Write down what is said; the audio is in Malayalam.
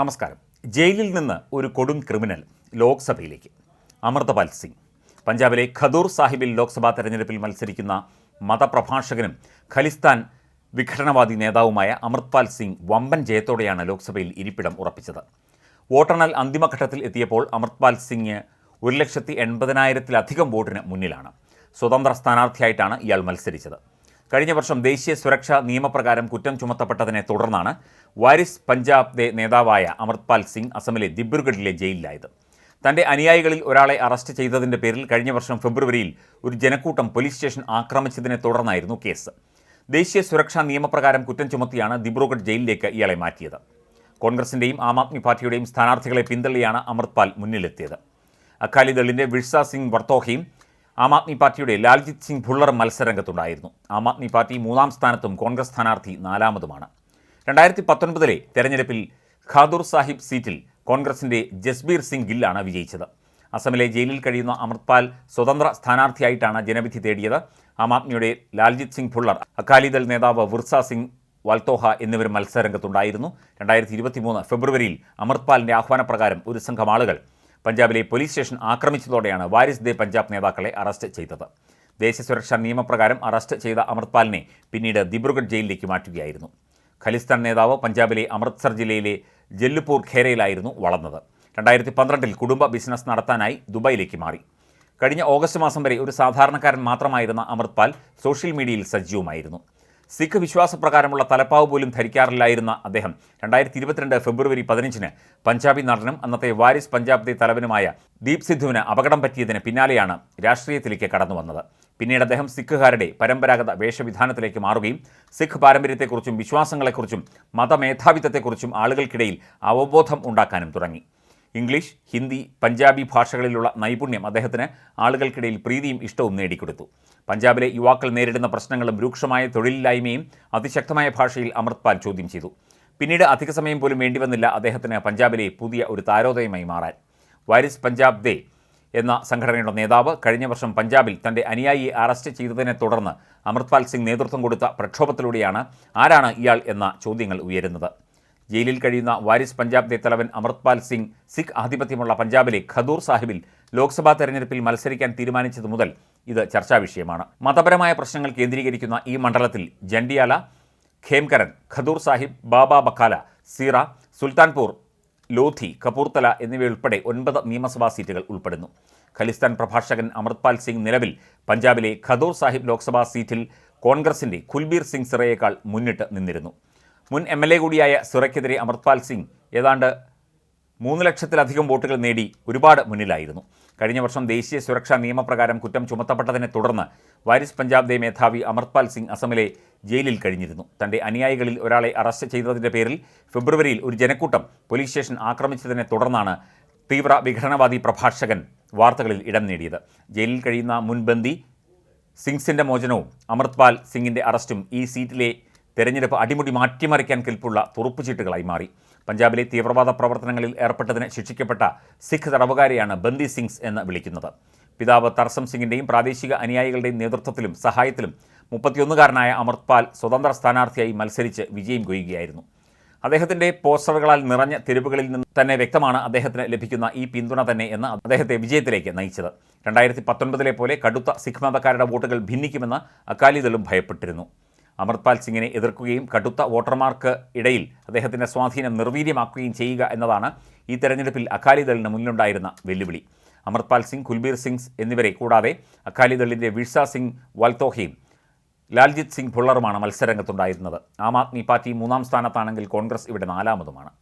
നമസ്കാരം. ജയിലിൽ നിന്ന് ഒരു കൊടും ക്രിമിനൽ ലോക്സഭയിലേക്ക്. അമൃതപാൽ സിംഗ്. പഞ്ചാബിലെ ഖദൂർ സാഹിബിൽ ലോക്സഭാ തെരഞ്ഞെടുപ്പിൽ മത്സരിക്കുന്ന മതപ്രഭാഷകനും ഖലിസ്ഥാൻ വിഘടനവാദി നേതാവുമായ അമൃത്പാൽ സിംഗ് വമ്പൻ ജയത്തോടെയാണ് ലോക്സഭയിൽ ഇരിപ്പിടം ഉറപ്പിച്ചത്. വോട്ടെണ്ണൽ അന്തിമഘട്ടത്തിൽ എത്തിയപ്പോൾ അമൃത്പാൽ സിംഗ് ഒരു ലക്ഷത്തി എൺപതിനായിരത്തിലധികം വോട്ടിന് മുന്നിലാണ്. സ്വതന്ത്ര സ്ഥാനാർത്ഥിയായിട്ടാണ് ഇയാൾ മത്സരിച്ചത്. കഴിഞ്ഞ വർഷം ദേശീയ സുരക്ഷാ നിയമപ്രകാരം കുറ്റം ചുമത്തപ്പെട്ടതിനെ തുടർന്നാണ് വാരിസ് പഞ്ചാബ് നേതാവായ അമൃത്പാൽ സിംഗ് അസമിലെ ദിബ്രുഗഡിലെ ജയിലിലായത്. തന്റെ അനുയായികളിൽ ഒരാളെ അറസ്റ്റ് ചെയ്തതിന്റെ പേരിൽ കഴിഞ്ഞ വർഷം ഫെബ്രുവരിയിൽ ഒരു ജനക്കൂട്ടം പോലീസ് സ്റ്റേഷൻ ആക്രമിച്ചതിനെ തുടർന്നായിരുന്നു കേസ്. ദേശീയ സുരക്ഷാ നിയമപ്രകാരം കുറ്റം ചുമത്തിയാണ് ദിബ്രുഗഡ് ജയിലിലേക്ക് ഇയാളെ മാറ്റിയത്. കോൺഗ്രസിന്റെയും ആം ആദ്മി പാർട്ടിയുടെയും സ്ഥാനാർത്ഥികളെ പിന്തള്ളിയാണ് അമൃത്പാൽ മുന്നിലെത്തിയത്. അക്കാലിദളിന്റെ വിഴ്സ സിംഗ് വർത്തോഹയും ആം ആദ്മി പാർട്ടിയുടെ ലാൽജിത് സിംഗ് ഭുള്ളർ മത്സരരംഗത്തുണ്ടായിരുന്നു. ആം ആദ്മി പാർട്ടി മൂന്നാം സ്ഥാനത്തും കോൺഗ്രസ് സ്ഥാനാർത്ഥി നാലാമതുമാണ്. രണ്ടായിരത്തി പത്തൊൻപതിലെ തെരഞ്ഞെടുപ്പിൽ ഖാദൂർ സാഹിബ് സീറ്റിൽ കോൺഗ്രസിന്റെ ജസ്ബീർ സിംഗ് ഗില്ലാണ് വിജയിച്ചത്. അസമിലെ ജയിലിൽ കഴിയുന്ന അമൃത്പാൽ സ്വതന്ത്ര സ്ഥാനാർത്ഥിയായിട്ടാണ് ജനവിധി തേടിയത്. ആം ആദ്മിയുടെ ലാൽജിത് സിംഗ് ഭുള്ളർ അകാലിദൾ നേതാവ് വിർസ സിംഗ് വാൽത്തോഹ എന്നിവർ മത്സരരംഗത്തുണ്ടായിരുന്നു. രണ്ടായിരത്തി ഇരുപത്തിമൂന്ന് ഫെബ്രുവരിയിൽ അമൃത്പാലിന്റെ ആഹ്വാനപ്രകാരം ഒരു സംഘം ആളുകൾ പഞ്ചാബിലെ പോലീസ് സ്റ്റേഷൻ ആക്രമിച്ചതോടെയാണ് വാരിസ് ദേ പഞ്ചാബ് നേതാക്കളെ അറസ്റ്റ് ചെയ്തത്. ദേശീയ സുരക്ഷാ നിയമപ്രകാരം അറസ്റ്റ് ചെയ്ത അമൃത്പാലിനെ പിന്നീട് ദിബ്രുഗഡ് ജയിലിലേക്ക് മാറ്റുകയായിരുന്നു. ഖലിസ്ഥാൻ നേതാവ് പഞ്ചാബിലെ അമൃത്സർ ജില്ലയിലെ ജല്ലുപൂർ ഖേരയിലായിരുന്നു വളർന്നത്. രണ്ടായിരത്തി പന്ത്രണ്ടിൽ കുടുംബ ബിസിനസ് നടത്താനായി ദുബായിലേക്ക് മാറി. കഴിഞ്ഞ ഓഗസ്റ്റ് മാസം വരെ ഒരു സാധാരണക്കാരൻ മാത്രമായിരുന്ന അമൃത്പാൽ സോഷ്യൽ മീഡിയയിൽ സജീവമായിരുന്നു. സിഖ് വിശ്വാസപ്രകാരമുള്ള തലപ്പാവ് പോലും ധരിക്കാറില്ലായിരുന്ന അദ്ദേഹം. രണ്ടായിരത്തി ഇരുപത്തിരണ്ട് ഫെബ്രുവരി പതിനഞ്ചിന് പഞ്ചാബി നടനും അന്നത്തെ വാരിസ് പഞ്ചാബിന്റെ തലവനുമായ ദീപ് സിദ്ധുവിന് അപകടം പറ്റിയതിന് പിന്നാലെയാണ് രാഷ്ട്രീയത്തിലേക്ക് കടന്നു വന്നത്. പിന്നീട് അദ്ദേഹം സിഖുകാരുടെ പരമ്പരാഗത വേഷവിധാനത്തിലേക്ക് മാറുകയും സിഖ് പാരമ്പര്യത്തെക്കുറിച്ചും വിശ്വാസങ്ങളെക്കുറിച്ചും മതമേധാവിത്വത്തെക്കുറിച്ചും ആളുകൾക്കിടയിൽ അവബോധം ഉണ്ടാക്കാനും തുടങ്ങി. ഇംഗ്ലീഷ് ഹിന്ദി പഞ്ചാബി ഭാഷകളിലുള്ള നൈപുണ്യം അദ്ദേഹത്തിന് ആളുകൾക്കിടയിൽ പ്രീതിയും ഇഷ്ടവും നേടിക്കൊടുത്തു. പഞ്ചാബിലെ യുവാക്കൾ നേരിടുന്ന പ്രശ്നങ്ങളും രൂക്ഷമായ തൊഴിലില്ലായ്മയും അതിശക്തമായ ഭാഷയിൽ അമൃത്പാൽ ചോദ്യം ചെയ്തു. പിന്നീട് അധിക സമയം പോലും വേണ്ടിവന്നില്ല അദ്ദേഹത്തിന് പഞ്ചാബിലെ പുതിയ ഒരു താരോദയമായി മാറാൻ. വാരിസ് പഞ്ചാബ് ദേ എന്ന സംഘടനയുടെ നേതാവ് കഴിഞ്ഞ വർഷം പഞ്ചാബിൽ തന്റെ അനുയായിയെ അറസ്റ്റ് ചെയ്തതിനെ തുടർന്ന് അമൃത്പാൽ സിംഗ് നേതൃത്വം കൊടുത്ത പ്രക്ഷോഭത്തിലൂടെയാണ് ആരാണ് ഇയാൾ എന്ന ചോദ്യങ്ങൾ ഉയരുന്നത്. ജയിലിൽ കഴിയുന്ന വാരിസ് പഞ്ചാബ് തലവൻ അമൃത്പാൽ സിംഗ് സിഖ് ആധിപത്യമുള്ള പഞ്ചാബിലെ ഖദൂർ സാഹിബിൽ ലോക്സഭാ തെരഞ്ഞെടുപ്പിൽ മത്സരിക്കാൻ തീരുമാനിച്ചതു മുതൽ ഇത് ചർച്ചാ വിഷയമാണ്. മതപരമായ പ്രശ്നങ്ങൾ കേന്ദ്രീകരിക്കുന്ന ഈ മണ്ഡലത്തിൽ ജണ്ടിയാല ഖേംകരൻ ഖദൂർ സാഹിബ് ബാബ ബക്കാല സീറ സുൽത്താൻപൂർ ലോധി കപൂർത്തല എന്നിവയുൾപ്പെടെ ഒൻപത് നിയമസഭാ സീറ്റുകൾ ഉൾപ്പെടുന്നു. ഖലിസ്ഥാൻ പ്രഭാഷകൻ അമൃത്പാൽ സിംഗ് നിലവിൽ പഞ്ചാബിലെ ഖദൂർ സാഹിബ് ലോക്സഭാ സീറ്റിൽ കോൺഗ്രസിന്റെ കുൽബീർ സിംഗ് സിറയേക്കാൾ മുന്നിട്ട് നിന്നിരുന്നു. മുൻ എം എൽ എ കൂടിയായ സുറയ്ക്കെതിരെ അമൃത്പാൽ സിംഗ് ഏതാണ്ട് മൂന്ന് ലക്ഷത്തിലധികം വോട്ടുകൾ നേടി ഒരുപാട് മുന്നിലായിരുന്നു. കഴിഞ്ഞ വർഷം ദേശീയ സുരക്ഷാ നിയമപ്രകാരം കുറ്റം ചുമത്തപ്പെട്ടതിനെ തുടർന്ന് വാരിസ് പഞ്ചാബ് ദേ മേധാവി അമർപാൽ സിംഗ് അസമിലെ ജയിലിൽ കഴിഞ്ഞിരുന്നു. തന്റെ അനുയായികളിൽ ഒരാളെ അറസ്റ്റ് ചെയ്തതിന്റെ പേരിൽ ഫെബ്രുവരിയിൽ ഒരു ജനക്കൂട്ടം പോലീസ് സ്റ്റേഷൻ ആക്രമിച്ചതിനെ തുടർന്നാണ് തീവ്ര വിഘടനവാദി പ്രഭാഷകൻ വാർത്തകളിൽ ഇടം നേടിയത്. ജയിലിൽ കഴിയുന്ന മുൻബന്ദി സിംഗ്സിന്റെ മോചനവും അമൃത്പാൽ സിംഗിന്റെ അറസ്റ്റും ഈ സീറ്റിലെ തെരഞ്ഞെടുപ്പ് അടിമുടി മാറ്റിമറിക്കാൻ കെൽപ്പുള്ള തുറുപ്പുചീട്ടുകളായി മാറി. പഞ്ചാബിലെ തീവ്രവാദ പ്രവർത്തനങ്ങളിൽ ഏർപ്പെട്ടതിന് ശിക്ഷിക്കപ്പെട്ട സിഖ് തടവുകാരെയാണ് ബന്ദി സിംഗ്സ് എന്ന് വിളിക്കുന്നത്. പിതാവ് തർസം സിംഗിന്റെയും പ്രാദേശിക അനുയായികളുടെയും നേതൃത്വത്തിലും സഹായത്തിലും മുപ്പത്തിയൊന്നുകാരനായ അമൃത്പാൽ സ്വതന്ത്ര സ്ഥാനാർത്ഥിയായി മത്സരിച്ച് വിജയം കൊയ്യുകയായിരുന്നു. അദ്ദേഹത്തിന്റെ പോസ്റ്ററുകളാൽ നിറഞ്ഞ തെരുവുകളിൽ നിന്ന് തന്നെ വ്യക്തമാണ് അദ്ദേഹത്തിന് ലഭിക്കുന്ന ഈ പിന്തുണ തന്നെ എന്ന് അദ്ദേഹത്തെ വിജയത്തിലേക്ക് നയിച്ചത്. രണ്ടായിരത്തി പത്തൊൻപതിലെ പോലെ കടുത്ത സിഖ് മതക്കാരുടെ വോട്ടുകൾ ഭിന്നിക്കുമെന്ന് അകാലിദളും ഭയപ്പെട്ടിരുന്നു. അമർപാൽ സിംഗിനെ എതിർക്കുകയും കടുത്ത വോട്ടർമാർക്ക് ഇടയിൽ അദ്ദേഹത്തിന്റെ സ്വാധീനം നിർവീര്യമാക്കുകയും ചെയ്യുക എന്നതാണ് ഈ തെരഞ്ഞെടുപ്പിൽ അകാലിദളിന് മുന്നിലുണ്ടായിരുന്ന വെല്ലുവിളി. അമൃത്പാൽ സിംഗ് കുൽബീർ സിംഗ്സ് എന്നിവരെ കൂടാതെ അകാലിദളിന്റെ വിഴ്സ സിംഗ് വാൽത്തോഹയും ലാൽജിത് സിംഗ് ഭുള്ളറുമാണ് മത്സരരംഗത്തുണ്ടായിരുന്നത്. ആം ആദ്മി പാർട്ടി മൂന്നാം സ്ഥാനത്താണെങ്കിൽ കോൺഗ്രസ് ഇവിടെ നാലാമതുമാണ്.